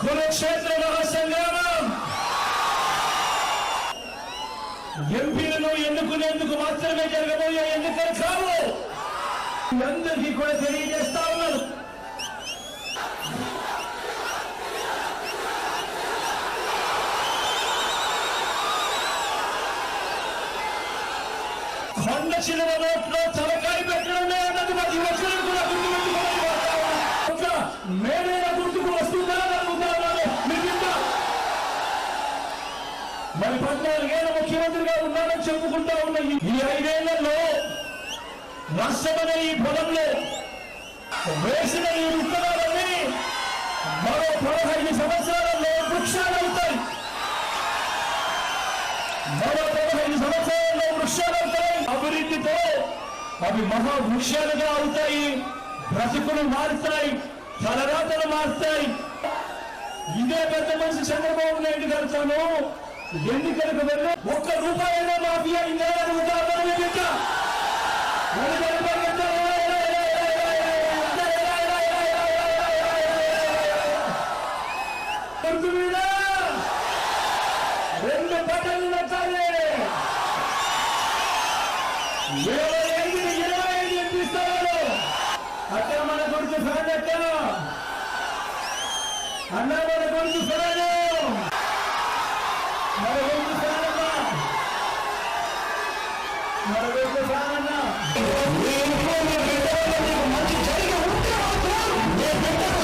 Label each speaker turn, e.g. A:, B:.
A: కురుక్షేత్ర మహాసంగ్రామం ఎంపీలను ఎన్నుకునేందుకు మాత్రమే జరగబోయే ఎన్నికలు కావు మీ అందరికీ కూడా తెలియజేస్తా ఉన్నాను కొండ చిలువ నోట్లో తలకాయ పెట్టడమే అన్నది ప్రతి ఒక్కరు కూడా గుర్తుపెట్టుకోవాలి ఒక పద్నాలుగేళ్ళ ముఖ్యమంత్రిగా ఉన్నానని చెప్పుకుంటా ఉన్న ఈ- ఐదేళ్ళలో నష్టమైన ఈ పొలంలో వేసిన ఈ విత్తనాలన్నీ మరో పదహైదు సంవత్సరాలలో వృక్షాలు అవుతాయి మరో పదహైదు సంవత్సరాల్లో వృక్షాలు అవుతాయి అభివృద్ధితో అవి మహా వృక్షాలుగా అవుతాయి. బ్రతుకులు మారుతాయి. తలరాతలు మారుతాయి. ఇదే పెద్ద మనిషి చంద్రబాబు నాయుడు గారు తాను ఎన్నికలకు వెళ్ళి ఒక్క రూపాయైనా మాఫియా అయిందా ఉంటామని చెప్తా. రెండు బట్టలు నచ్చాలి ఇరవై ఐదు ఇరవై ఐదు ఇప్పిస్తారు అక్కడ మన కొడుకు ఫ్యాన్ అన్న మన కొడుకు ఫ్యాన్ మంచి జరిగి ఉంటే నేను పెట్టాను